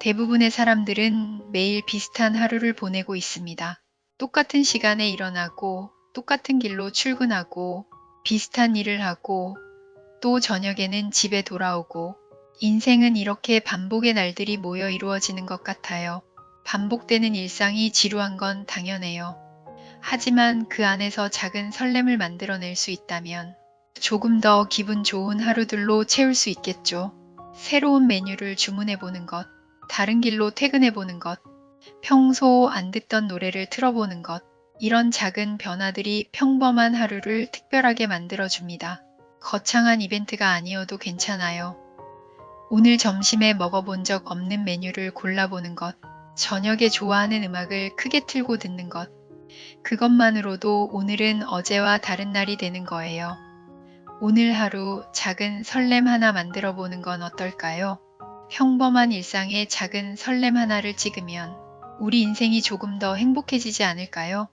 대부분의 사람들은 매일 비슷한 하루를 보내고 있습니다. 똑같은 시간에 일어나고, 똑같은 길로 출근하고, 비슷한 일을 하고, 또 저녁에는 집에 돌아오고, 인생은 이렇게 반복의 날들이 모여 이루어지는 것 같아요. 반복되는 일상이 지루한 건 당연해요. 하지만 그 안에서 작은 설렘을 만들어낼 수 있다면 조금 더 기분 좋은 하루들로 채울 수 있겠죠. 새로운 메뉴를 주문해 보는 것, 다른 길로 퇴근해 보는 것, 평소 안 듣던 노래를 틀어보는 것, 이런 작은 변화들이 평범한 하루를 특별하게 만들어줍니다. 거창한 이벤트가 아니어도 괜찮아요. 오늘 점심에 먹어본 적 없는 메뉴를 골라보는 것, 저녁에 좋아하는 음악을 크게 틀고 듣는 것, 그것만으로도 오늘은 어제와 다른 날이 되는 거예요. 오늘 하루 작은 설렘 하나 만들어 보는 건 어떨까요? 평범한 일상에 작은 설렘 하나를 찍으면 우리 인생이 조금 더 행복해지지 않을까요?